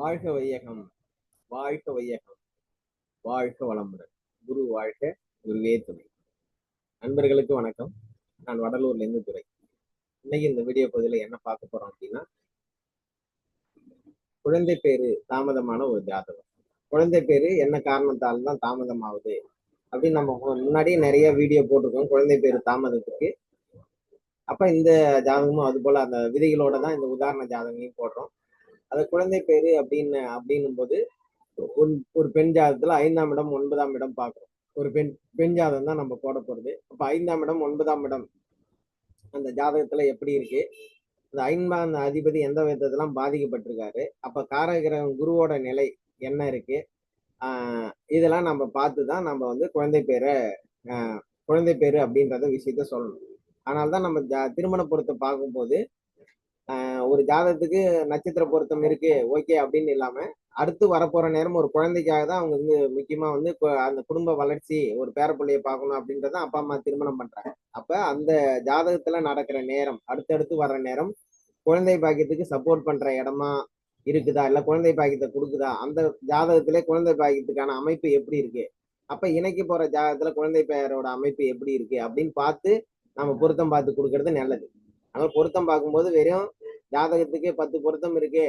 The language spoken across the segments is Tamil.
வாழ்க வையகம் வாழ்க வையகம் வாழ்க வளமுடன். குரு வாழ்க குருவே துணை. நண்பர்களுக்கு வணக்கம். நான் வடலூர்ல இருந்து துறை இன்னைக்கு இந்த வீடியோ பகுதியில என்ன பார்க்க போறோம் அப்படின்னா குழந்தை பேரு தாமதமான ஒரு ஜாதகம். குழந்தை பேரு என்ன காரணத்தால் தான் தாமதமாகுது அப்படின்னு நம்ம முன்னாடியே நிறைய வீடியோ போட்டிருக்கோம் குழந்தை பேரு தாமதத்துக்கு. அப்ப இந்த ஜாதகமும் அது போல அந்த விதிகளோட தான் இந்த உதாரண ஜாதகத்தையும் போடுறோம். அந்த குழந்தை பேரு அப்படின்னு அப்படின்னும் போது ஒரு ஒரு பெண் ஜாதகத்துல ஐந்தாம் இடம் ஒன்பதாம் இடம் பார்க்குறோம். ஒரு பெண் பெண் ஜாதகம் தான் நம்ம போட போறது. அப்ப ஐந்தாம் இடம் ஒன்பதாம் இடம் அந்த ஜாதகத்துல எப்படி இருக்கு? அந்த ஐந்தாம் அதிபதி எந்த விதத்தெல்லாம் பாதிக்கப்பட்டிருக்காரு? அப்ப காரகிரகம் குருவோட நிலை என்ன இருக்கு? ஆஹ் இதெல்லாம் நம்ம பார்த்து தான் நம்ம வந்து குழந்தை பேரை குழந்தை பேரு அப்படின்றத விஷயத்த சொல்லணும். அதனால தான் நம்ம ஜா திருமண பொருத்தை பார்க்கும்போது ஒரு ஜாதகத்துக்கு நட்சத்திர பொருத்தம் இருக்கு ஓகே அப்படின்னு இல்லாம அடுத்து வரப்போற நேரம் ஒரு குழந்தைக்காக தான் அவங்க வந்து முக்கியமா வந்து அந்த குடும்ப வளர்ச்சி ஒரு பேரப்பிள்ளையை பார்க்கணும் அப்படின்றத அப்பா அம்மா திருமணம் பண்றாங்க. அப்ப அந்த ஜாதகத்துல நடக்கிற நேரம் அடுத்தடுத்து வர்ற நேரம் குழந்தை பாக்கியத்துக்கு சப்போர்ட் பண்ற இடமா இருக்குதா? இல்ல குழந்தை பாக்கியத்தை கொடுக்குதா? அந்த ஜாதகத்திலே குழந்தை பாக்கியத்துக்கான அமைப்பு எப்படி இருக்கு? அப்ப இணைக்கு போற ஜாதகத்துல குழந்தை பெயரோட அமைப்பு எப்படி இருக்கு? அப்படின்னு பார்த்து நம்ம பொருத்தம் பார்த்து கொடுக்கறது நல்லது. அதனால பொருத்தம் பார்க்கும்போது வெறும் ஜாதகத்துக்கு பத்து பொருத்தம் இருக்கு.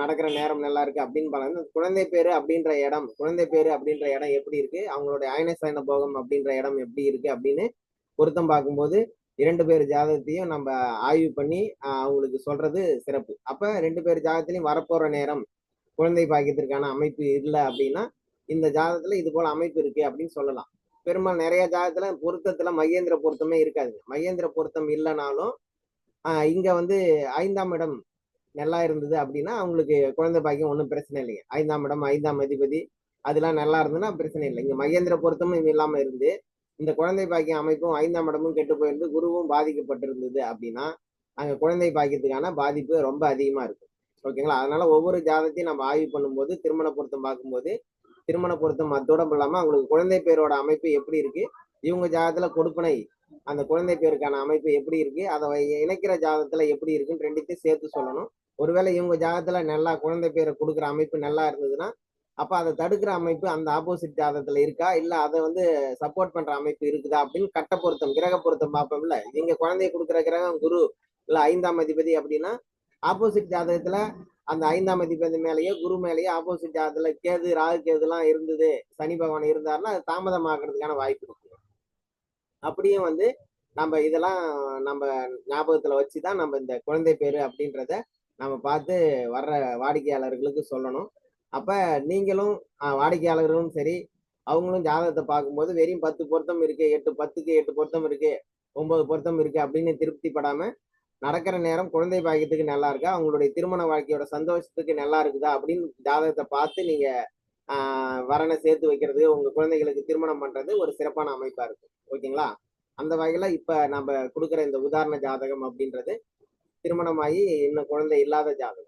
நடக்கிற நேரம் நல்லா இருக்கு அப்படின்னு பாருங்க குழந்தை பேரு அப்படின்ற இடம் குழந்தை பேரு அப்படின்ற இடம் எப்படி இருக்கு? அவங்களுடைய அயனசயன போகம் அப்படின்ற இடம் எப்படி இருக்கு அப்படின்னு பொருத்தம் பார்க்கும்போது இரண்டு பேர் ஜாதகத்தையும் நம்ம ஆய்வு பண்ணி அவங்களுக்கு சொல்றது சிறப்பு. அப்ப ரெண்டு பேர் ஜாதகத்திலையும் வரப்போற நேரம் குழந்தை பாக்கியத்திற்கான அமைப்பு இல்லை அப்படின்னா இந்த ஜாதகத்துல இது போல அமைப்பு இருக்கு அப்படின்னு சொல்லலாம். பெரும்பாலும் நிறைய ஜாதகத்துல பொருத்தத்துல மகேந்திர பொருத்தமே இருக்காது மகேந்திர பொருத்தம் இல்லைனாலும் இங்க வந்து ஐந்தாம் இடம் நல்லா இருந்தது அப்படின்னா அவங்களுக்கு குழந்தை பாக்கியம் ஒன்றும் பிரச்சனை இல்லைங்க. ஐந்தாம் இடம் ஐந்தாம் அதிபதி அதெல்லாம் நல்லா இருந்ததுன்னா பிரச்சனை இல்லை. இங்க மகேந்திர பொருத்தமும் இல்லாம இருந்து இந்த குழந்தை பாக்கியம் அமைப்பும் ஐந்தாம் இடமும் கெட்டு போயிருந்து குருவும் பாதிக்கப்பட்டிருந்தது அப்படின்னா அங்க குழந்தை பாக்கியத்துக்கான பாதிப்பு ரொம்ப அதிகமா இருக்கும். ஓகேங்களா? அதனால ஒவ்வொரு ஜாதத்தையும் நம்ம ஆய்வு பண்ணும்போது திருமண பொருத்தம் பார்க்கும்போது திருமண பொருத்தம் அதோட இல்லாம அவங்களுக்கு குழந்தை பேரோட அமைப்பு எப்படி இருக்கு? இவங்க ஜாதத்துல கொடுப்பனை அந்த குழந்தை பேருக்கான அமைப்பு எப்படி இருக்கு? அதை இணைக்கிற ஜாதகத்துல எப்படி இருக்குன்னு ரெண்டுத்தையும் சேர்த்து சொல்லணும். ஒருவேளை இவங்க ஜாதகத்துல நல்லா குழந்தை பேரை கொடுக்குற அமைப்பு நல்லா இருந்ததுன்னா அப்ப அதை தடுக்கிற அமைப்பு அந்த ஆப்போசிட் ஜாதகத்துல இருக்கா? இல்ல அதை வந்து சப்போர்ட் பண்ற அமைப்பு இருக்குதா? அப்படின்னு கட்ட பொருத்தம் கிரக பொருத்தம் பார்ப்போம்ல. நீங்க குழந்தைய கொடுக்குற கிரகம் குரு இல்ல ஐந்தாம் அதிபதி அப்படின்னா ஆப்போசிட் ஜாதகத்துல அந்த ஐந்தாம் அதிபதி மேலேயோ குரு மேலேயோ ஆப்போசிட் ஜாதகத்துல கேது ராகு கேதுலாம் இருந்தது சனி பகவான் இருந்தாருன்னா அது தாமதமாக்குறதுக்கான வாய்ப்பு இருக்கு. அப்படியும் வந்து நம்ம இதெல்லாம் நம்ம ஞாபகத்துல வச்சுதான் நம்ம இந்த குழந்தை பேரு அப்படின்றத நம்ம பார்த்து வர்ற வாடிக்கையாளர்களுக்கு சொல்லணும். அப்ப நீங்களும் வாடிக்கையாளர்களும் சரி அவங்களும் ஜாதகத்தை பார்க்கும்போது வெறும் பத்து பொருத்தம் இருக்கு எட்டு பத்துக்கு எட்டு பொருத்தம் இருக்கு ஒன்பது பொருத்தம் இருக்கு அப்படின்னு திருப்திப்படாம நடக்கிற நேரம் குழந்தை பாக்கியத்துக்கு நல்லா இருக்கா? அவங்களுடைய திருமண வாழ்க்கையோட சந்தோஷத்துக்கு நல்லா இருக்குதா? அப்படின்னு ஜாதகத்தை பார்த்து நீங்க வரனை சேர்த்து வைக்கிறது உங்க குழந்தைகளுக்கு திருமணம் பண்றது ஒரு சிறப்பான அமைப்பா இருக்கும். ஓகேங்களா? அந்த வகையில இப்ப நம்ம கொடுக்குற இந்த உதாரண ஜாதகம் அப்படின்றது திருமணமாகி இன்னும் குழந்தை இல்லாத ஜாதகம்.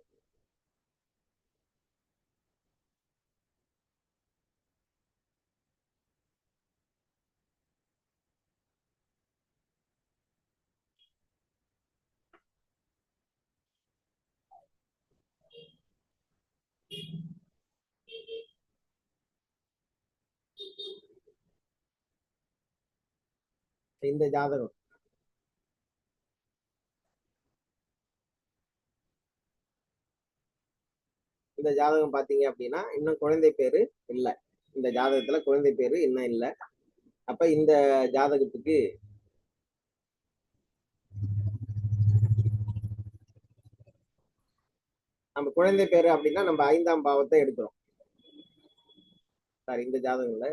இந்த ஜாதகம். இந்த ஜாதகம் பாத்தீங்க அப்படின்னா இன்னும் குழந்தை பேரு இல்ல. இந்த ஜாதகத்துல குழந்தை பேரு இன்னும் இல்ல. அப்ப இந்த ஜாதகத்துக்கு நம்ம குழந்தை பேரு அப்படின்னா நம்ம ஐந்தாம் பாவத்தை எடுக்கிறோம். சாரி இந்த ஜாதகம்ல.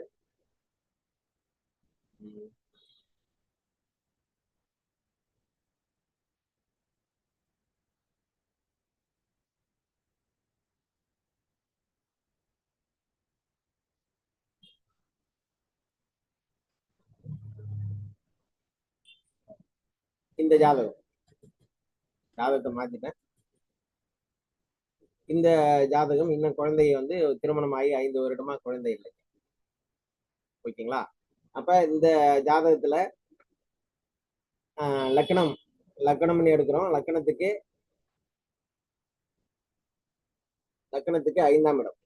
இந்த ஜாதகம். ஜாதகத்தை மாத்திட்டேன். இந்த ஜாதகம் இன்னும் குழந்தைய வந்து திருமணம் ஆகி ஐந்து வருடமா குழந்தை இல்லை. ஓகேங்களா? அப்ப இந்த ஜாதகத்துல ஆஹ், லக்னம் லக்னம்னு எடுக்கிறோம். லக்னத்துக்கு லக்கணத்துக்கு ஐந்தாம் இடம்.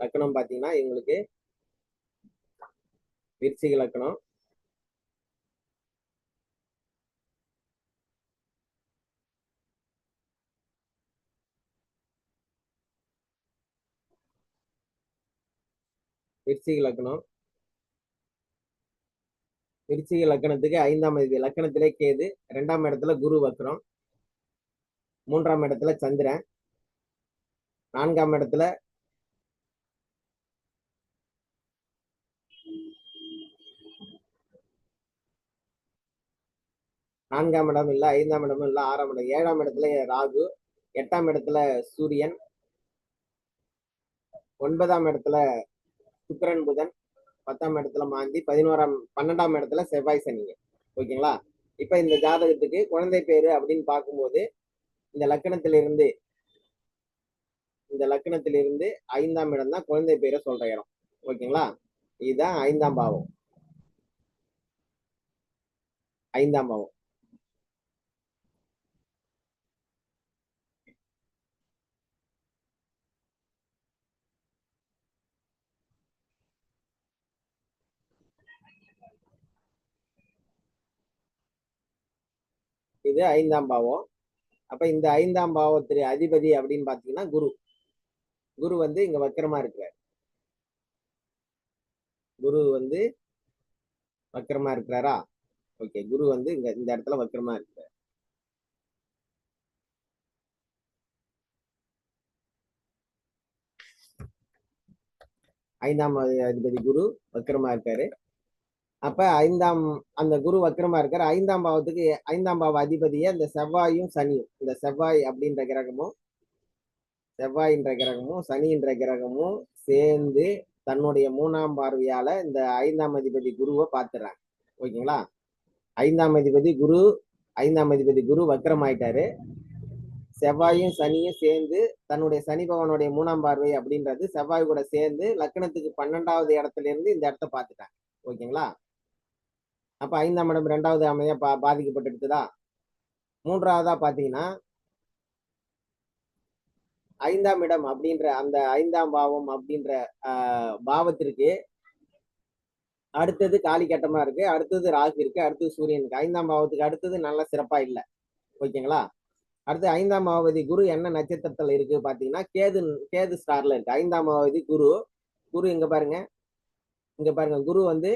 லக்கணம் பாத்தீங்கன்னா எங்களுக்கு விருச்சிக லக்கணம் விருச்சிக லக்கணம் விருச்சிக லக்கணத்துக்கு ஐந்தாம் அதிபதி லக்கணத்திலே கேது ரெண்டாம் இடத்துல குரு வக்ரம் மூன்றாம் இடத்துல சந்திரன் நான்காம் இடத்துல நான்காம் இடம் இல்லை ஐந்தாம் இடமும் இல்லை ஆறாம் இடம். ஏழாம் இடத்துல ராகு எட்டாம் இடத்துல சூரியன் ஒன்பதாம் இடத்துல சுக்கரன் புதன் பத்தாம் இடத்துல மாந்தி பதினோராம் பன்னெண்டாம் இடத்துல செவ்வாய் சனிங்க ஓகேங்களா? இப்ப இந்த ஜாதகத்துக்கு குழந்தை பேரு அப்படின்னு பார்க்கும்போது இந்த லக்கணத்திலிருந்து இந்த லக்கணத்திலிருந்து ஐந்தாம் இடம் தான் குழந்தை பேரை சொல்ற இடம். ஓகேங்களா? இதுதான் ஐந்தாம் பாவம். ஐந்தாம் பாவம். இது ஐந்தாம் பாவம். அப்ப இந்த ஐந்தாம் பாவத்திற்கு அதிபதி அப்படின்னு பாத்தீங்கன்னா குரு. குரு வந்து இங்க வக்கரமாக இருக்கிறார். குரு வந்து வக்கரமாக இருக்கிறாரா? ஓகே குரு வந்து இங்கே இந்த இடத்துல வக்கரமாக இருக்கிறார். ஐந்தாம் அதிபதி குரு வக்கரமாக இருக்காரு. அப்ப ஐந்தாம் அந்த குரு வக்கரமா இருக்கிற ஐந்தாம் பாவத்துக்கு ஐந்தாம் பாவ அதிபதியை இந்த செவ்வாயும் சனியும். இந்த செவ்வாய் அப்படின்ற கிரகமும் செவ்வாயின்ற கிரகமும் சனின்ற கிரகமும் சேர்ந்து தன்னுடைய மூணாம் பார்வையால இந்த ஐந்தாம் அதிபதி குருவை பார்த்துறாங்க. ஓகேங்களா? ஐந்தாம் அதிபதி குரு ஐந்தாம் அதிபதி குரு வக்கரம் ஆயிட்டாரு செவ்வாயும் சனியும் சேர்ந்து தன்னுடைய சனி பகவானுடைய மூணாம் பார்வை அப்படின்றது செவ்வாய் கூட சேர்ந்து லக்கணத்துக்கு பன்னெண்டாவது இடத்துல இருந்து இந்த இடத்த பார்த்துட்டாங்க. ஓகேங்களா? அப்போ ஐந்தாம் இடம் ரெண்டாவது அமையா பா பாதிக்கப்பட்டுடுதா மூன்றாவதாக பார்த்தீங்கன்னா ஐந்தாம் இடம் அப்படின்ற அந்த ஐந்தாம் பாவம் அப்படின்ற ஆஹ் பாவத்திற்கு அடுத்தது காலிக்கட்டமாக இருக்கு அடுத்தது ராகு இருக்கு அடுத்தது சூரியன் இருக்கு. ஐந்தாம் பாவத்துக்கு அடுத்தது நல்ல சிறப்பாக இல்லை. ஓகேங்களா? அடுத்து ஐந்தாம் பாவதி குரு என்ன நட்சத்திரத்தில் இருக்கு பாத்தீங்கன்னா கேது கேது ஸ்டார்ல இருக்கு. ஐந்தாம் பாவதி குரு குரு இங்க பாருங்க இங்க பாருங்க குரு வந்து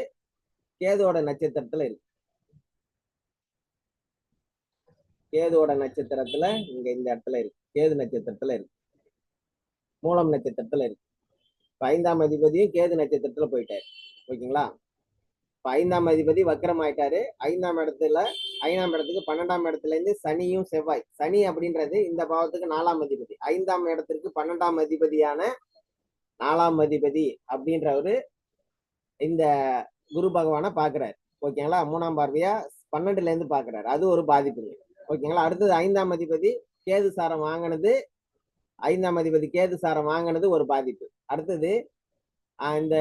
கேதுவோட நட்சத்திரத்துல இருக்கு. கேதுவோட நட்சத்திரத்துல இங்க இந்த இடத்துல இருக்கு. கேது நட்சத்திரத்துல இருக்கு. மூலம் நட்சத்திரத்துல இருக்கு. ஐந்தாம் அதிபதியும் கேது நட்சத்திரத்துல போயிட்டாரு. ஓகேங்களா? இப்ப ஐந்தாம் அதிபதி வக்கரம் ஆயிட்டாரு. ஐந்தாம் இடத்துல ஐந்தாம் இடத்துக்கு பன்னெண்டாம் இடத்துல இருந்து சனியும் செவ்வாய். சனி அப்படின்றது இந்த பாவத்துக்கு நாலாம் அதிபதி. ஐந்தாம் இடத்திற்கு பன்னெண்டாம் அதிபதியான நாலாம் அதிபதி அப்படின்றவரு இந்த குரு பகவானை பாக்குறாரு. ஓகேங்களா? மூணாம் பார்வையா பன்னெண்டுல இருந்து பாக்குறாரு. அது ஒரு பாதிப்புங்க ஓகேங்களா? அடுத்தது ஐந்தாம் அதிபதி கேது சாரம் வாங்கினது ஐந்தாம் அதிபதி கேது சாரம் வாங்கினது ஒரு பாதிப்பு. அடுத்தது இந்த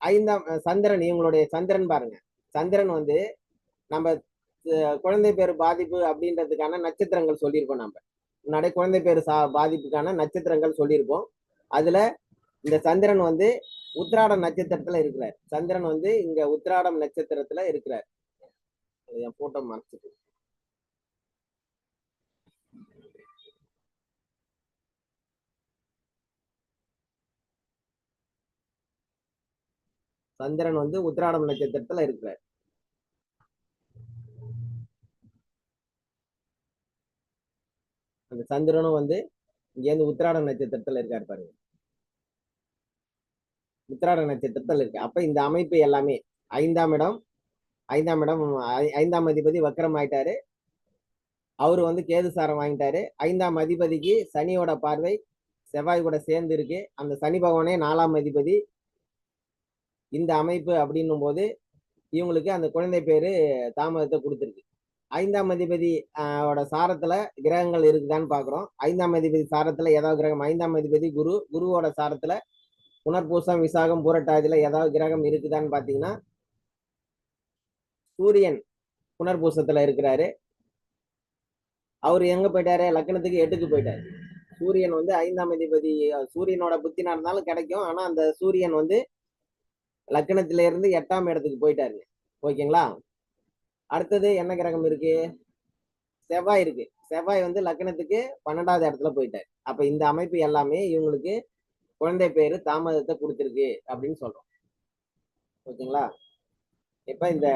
ஐந்தாம் சந்திரன் இவங்களுடைய சந்திரன் பாருங்க. சந்திரன் வந்து நம்ம குழந்தை பேர் பாதிப்பு அப்படின்றதுக்கான நட்சத்திரங்கள் சொல்லியிருக்கோம் நம்ம. முன்னாடி குழந்தை பேர் சா பாதிப்புக்கான நட்சத்திரங்கள் சொல்லியிருக்கோம் அதுல இந்த சந்திரன் வந்து உத்ராடம் நட்சத்திரத்துல இருக்கிறார். சந்திரன் வந்து இங்க உத்ராடம் நட்சத்திரத்துல இருக்கிறார். என் போட்டோ மறைச்சிட்டு சந்திரன் வந்து உத்ராடம் நட்சத்திரத்துல இருக்கிறார். அந்த சந்திரனும் வந்து இங்க இருந்து உத்திராடம் நட்சத்திரத்துல இருக்காரு பாருங்க. உத்திராட நட்சத்திரத்தில் இருக்கு. அப்ப இந்த அமைப்பு எல்லாமே ஐந்தாம் இடம் ஐந்தாம் இடம் ஐந்தாம் அதிபதி வக்கரம் ஆயிட்டாரு. அவரு வந்து கேது சாரம் வாங்கிட்டாரு. ஐந்தாம் அதிபதிக்கு சனியோட பார்வை செவ்வாய் கூட சேர்ந்து இருக்கு. அந்த சனி பகவானே நாலாம் அதிபதி. இந்த அமைப்பு அப்படின்னும் போது இவங்களுக்கு அந்த குழந்தை பேரு தாமதத்தை கொடுத்துருக்கு. ஐந்தாம் அதிபதி ஆஹ், ஓட சாரத்துல கிரகங்கள் இருக்குதான்னு பாக்குறோம். ஐந்தாம் அதிபதி சாரத்துல ஏதாவது கிரகம். ஐந்தாம் அதிபதி குரு. குருவோட சாரத்துல புனர்பூசம் விசாகம் பூரட்டாதியில ஏதாவது கிரகம் இருக்குதான்னு பாத்தீங்கன்னா சூரியன் புனர்பூசத்துல இருக்கிறாரு. அவர் எங்க போயிட்டாரு? லக்னத்துக்கு எட்டுக்கு போயிட்டாரு. சூரியன் வந்து ஐந்தாம் அதிபதி சூரியனோட புத்தி இருந்தாலும் கிடைக்கும். ஆனா அந்த சூரியன் வந்து லக்னத்துல இருந்து எட்டாம் இடத்துக்கு போயிட்டாரு ஓகேங்களா? அடுத்தது என்ன கிரகம் இருக்கு? செவ்வாய் இருக்கு. செவ்வாய் வந்து லக்னத்துக்கு பன்னெண்டாவது இடத்துல போயிட்டாரு. அப்ப இந்த அமைப்பு எல்லாமே இவங்களுக்கு குழந்தை பேரு தாமதத்தை கொடுத்துருக்கு அப்படின்னு சொல்றோம். ஓகேங்களா? இப்ப இந்த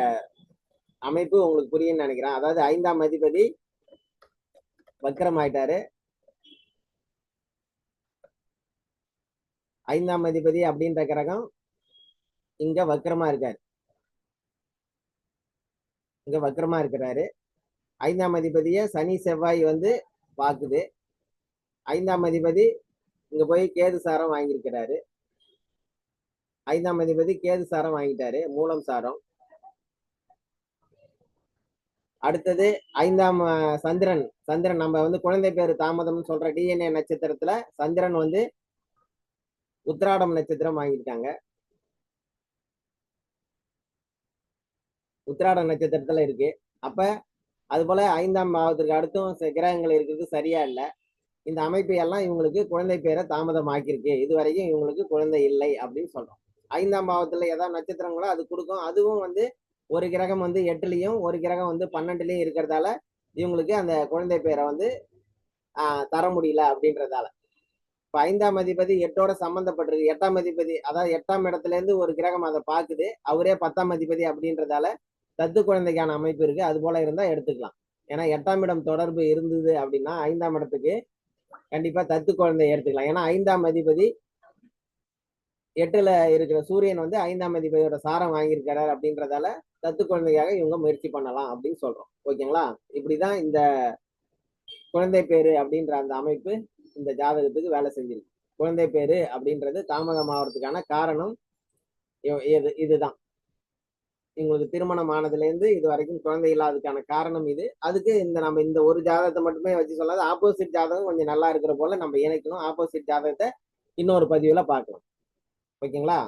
அமைப்பு உங்களுக்கு புரியும்னு நினைக்கிறேன். அதாவது ஐந்தாம் அதிபதி வக்கரம் ஆயிட்டாரு ஐந்தாம் அதிபதி அப்படின்ற கிரகம் இங்க வக்கரமா இருக்காரு. இங்க வக்கரமா இருக்கிறாரு. ஐந்தாம் அதிபதிய சனி செவ்வாய் வந்து பாக்குது ஐந்தாம் அதிபதி இங்க போய் கேது சாரம் வாங்கியிருக்கிறாரு. ஐந்தாம் அதிபதி கேது சாரம் வாங்கிட்டாரு மூலம் சாரம். அடுத்தது ஐந்தாம் சந்திரன். சந்திரன் நம்ம வந்து குழந்தை பேர் தாமதம்னு சொல்ற டிஎன்ஏ நட்சத்திரத்துல சந்திரன் வந்து உத்திராடம் நட்சத்திரம் வாங்கியிருக்காங்க. உத்ராடம் நட்சத்திரத்துல இருக்கு. அப்ப அது போல ஐந்தாம் பாவத்திற்கு அடுத்தும் ச- கிரகங்கள் இருக்கிறது சரியா இல்லை. இந்த அமைப்பு எல்லாம் இவங்களுக்கு குழந்தை பேரை தாமதம் ஆக்கியிருக்கு இது வரைக்கும் இவங்களுக்கு குழந்தை இல்லை அப்படின்னு சொல்றோம். ஐந்தாம் பாவத்துல ஏதாவது நட்சத்திரங்களோ அது கொடுக்கும். அதுவும் வந்து ஒரு கிரகம் வந்து எட்டுலயும் ஒரு கிரகம் வந்து பன்னெண்டுலயும் இருக்கிறதால இவங்களுக்கு அந்த குழந்தை பேரை வந்து ஆஹ், தர முடியல அப்படின்றதால. இப்ப ஐந்தாம் அதிபதி எட்டோட சம்பந்தப்பட்டிருக்கு. எட்டாம் அதிபதி அதாவது எட்டாம் இடத்துல இருந்து ஒரு கிரகம் அதை பாக்குது அவரே பத்தாம் அதிபதி அப்படின்றதால தத்து குழந்தைக்கான அமைப்பு இருக்கு. அது போல இருந்தா எடுத்துக்கலாம். ஏன்னா எட்டாம் இடம் தொடர்பு இருந்தது அப்படின்னா ஐந்தாம் இடத்துக்கு கண்டிப்பா தத்து குழந்தை எடுத்துக்கலாம். ஏன்னா ஐந்தாம் அதிபதி எட்டுல இருக்கிற சூரியன் வந்து ஐந்தாம் அதிபதியோட சாரம் வாங்கியிருக்கிறார் அப்படின்றதால தத்து குழந்தைக்காக இவங்க முயற்சி பண்ணலாம் அப்படின்னு சொல்றோம். ஓகேங்களா? இப்படிதான் இந்த குழந்தை பேரு அப்படின்ற அந்த அமைப்பு இந்த ஜாதகத்துக்கு வேலை செஞ்சிருக்கு. குழந்தை பேரு அப்படின்றது தாமதமாகறதுக்கான காரணம் இது இதுதான். எங்களுக்கு திருமணம் ஆனதுல இருந்து இது வரைக்கும் குழந்தை இல்லாததுக்கான காரணம் இது. அதுக்கு இந்த நம்ம இந்த ஒரு ஜாதகத்தை மட்டுமே வச்சு சொல்லாது ஆப்போசிட் ஜாதகம் கொஞ்சம் நல்லா இருக்கிற போல நம்ம இணைக்கணும். ஆப்போசிட் ஜாதகத்தை இன்னொரு பதிவுல பார்க்கலாம். ஓகேங்களா?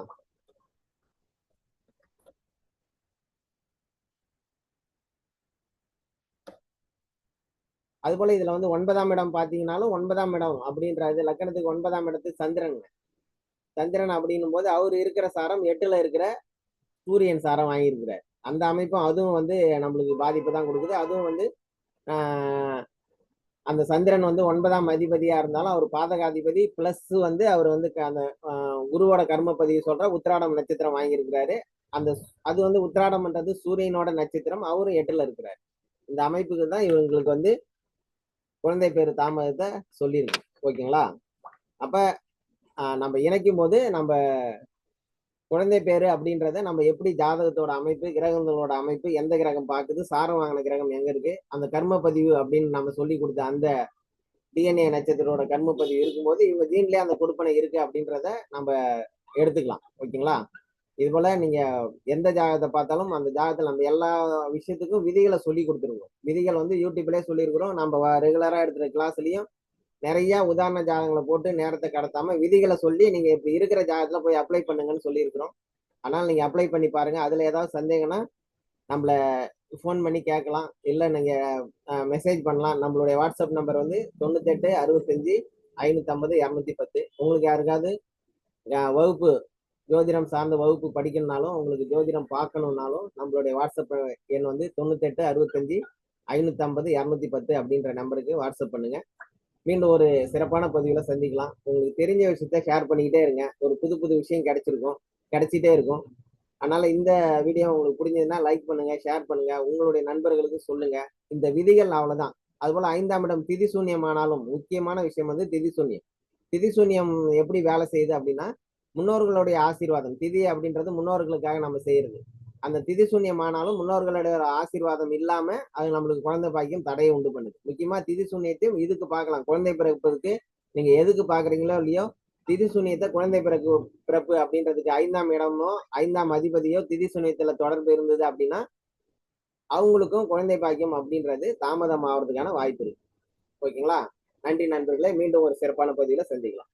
அது போல இதுல வந்து ஒன்பதாம் இடம் பாத்தீங்கன்னாலும் ஒன்பதாம் இடம் அப்படின்றது லக்கணத்துக்கு ஒன்பதாம் இடத்து சந்திரன். சந்திரன் அப்படின்னும் போது அவர் இருக்கிற சாரம் எட்டுல இருக்கிற சூரியன் சாரம் வாங்கியிருக்கிறார். அந்த அமைப்பும் அதுவும் வந்து நம்மளுக்கு பாதிப்பு தான் கொடுக்குது. அதுவும் வந்து அந்த சந்திரன் வந்து ஒன்பதாம் அதிபதியா இருந்தாலும் அவர் பாதகாதிபதி பிளஸ் வந்து அவர் வந்து க- அந்த குருவோட கர்ம பதிவு சொல்ற உத்திராடம் நட்சத்திரம் வாங்கியிருக்கிறாரு. அந்த அது வந்து உத்திராடம்ன்றது சூரியனோட நட்சத்திரம். அவரும் எட்டுல இருக்கிறார். இந்த அமைப்புக்கு தான் இவங்களுக்கு வந்து குழந்தை பேர் தாமதத்தை சொல்லியிருக்கு. ஓகேங்களா? அப்ப நம்ம இணைக்கும் போது நம்ம குழந்தை பேரு அப்படின்றத நம்ம எப்படி ஜாதகத்தோட அமைப்பு கிரகங்களோட அமைப்பு எந்த கிரகம் பார்க்குது சாரம் வாங்கின கிரகம் எங்க இருக்கு அந்த கர்ம பதிவு அப்படின்னு நம்ம சொல்லி கொடுத்த அந்த டிஎன்ஏ நட்சத்திரோட கர்ம பதிவு இருக்கும்போது இவங்க ஜீன்லயே அந்த கொடுப்பனை இருக்கு அப்படின்றத நம்ம எடுத்துக்கலாம். ஓகேங்களா? இது போல நீங்க எந்த ஜாகத்தை பார்த்தாலும் அந்த ஜாகத்தில் நம்ம எல்லா விஷயத்துக்கும் விதிகளை சொல்லி கொடுத்துருக்கோம் விதிகள் வந்து யூடியூப்லயே சொல்லியிருக்கிறோம். நம்ம ரெகுலரா எடுத்துற கிளாஸ்லயும் நிறைய உதாரண ஜாதகங்களை போட்டு நேரத்தை கடத்தாம விதிகளை சொல்லி நீங்க இப்ப இருக்கிற ஜாதகத்துல போய் அப்ளை பண்ணுங்கன்னு சொல்லியிருக்கிறோம். ஆனால் நீங்க அப்ளை பண்ணி பாருங்க. அதுல ஏதாவது சந்தேகம்னா நம்மள ஃபோன் பண்ணி கேட்கலாம். இல்லை நீங்க மெசேஜ் பண்ணலாம். நம்மளுடைய வாட்ஸ்அப் நம்பர் வந்து தொண்ணூத்தெட்டு அறுபத்தஞ்சு ஐநூத்தம்பது இரநூத்தி பத்து உங்களுக்கு யாருக்காவது வகுப்பு ஜோதிடம் சார்ந்த வகுப்பு படிக்கணும்னாலும் உங்களுக்கு ஜோதிடம் பார்க்கணும்னாலும் நம்மளுடைய வாட்ஸ்அப் எண் வந்து தொண்ணூத்தெட்டு அறுபத்தஞ்சு ஐநூத்தம்பது இரநூத்தி பத்து அப்படின்ற நம்பருக்கு வாட்ஸ்அப் பண்ணுங்க. மீண்டும் ஒரு சிறப்பான பதிவுல சந்திக்கலாம். உங்களுக்கு தெரிஞ்ச விஷயத்த ஷேர் பண்ணிக்கிட்டே இருங்க. ஒரு புது புது விஷயம் கிடைச்சிருக்கும். கிடைச்சிட்டே இருக்கும். அதனால இந்த வீடியோ உங்களுக்கு பிடிச்சதுன்னா லைக் பண்ணுங்க ஷேர் பண்ணுங்க. உங்களுடைய நண்பர்களுக்கு சொல்லுங்க. இந்த விதிகள் அவ்வளவுதான். அதுபோல ஐந்தாம் இடம் திதி சூன்யமானாலும் முக்கியமான விஷயம் வந்து திதி சூன்யம். திதி சூன்யம் எப்படி வேலை செய்யுது அப்படின்னா முன்னோர்களுடைய ஆசீர்வாதம். திதி அப்படின்றது முன்னோர்களுக்காக நம்ம செய்யறது. அந்த திதி சூன்யமானாலும் முன்னோர்களுடைய ஒரு ஆசீர்வாதம் இல்லாம அது நம்மளுக்கு குழந்தை பாக்கியம் தடையை உண்டு பண்ணுது. முக்கியமா திதி சூன்யத்தையும் இதுக்கு பார்க்கலாம். குழந்தை பிறப்பதுக்கு நீங்க எதுக்கு பாக்குறீங்களோ இல்லையோ திதி சூன்யத்தை குழந்தை பிறகு பிறப்பு அப்படின்றதுக்கு ஐந்தாம் இடமோ ஐந்தாம் அதிபதியோ திதி சூன்யத்துல தொடர்பு இருந்தது அப்படின்னா அவங்களுக்கும் குழந்தை பாக்கியம் அப்படின்றது தாமதம் ஆகிறதுக்கான வாய்ப்பு இருக்கு. ஓகேங்களா? நன்றி நண்பர்களே. மீண்டும் ஒரு சிறப்பான பகுதியில சந்திக்கலாம்.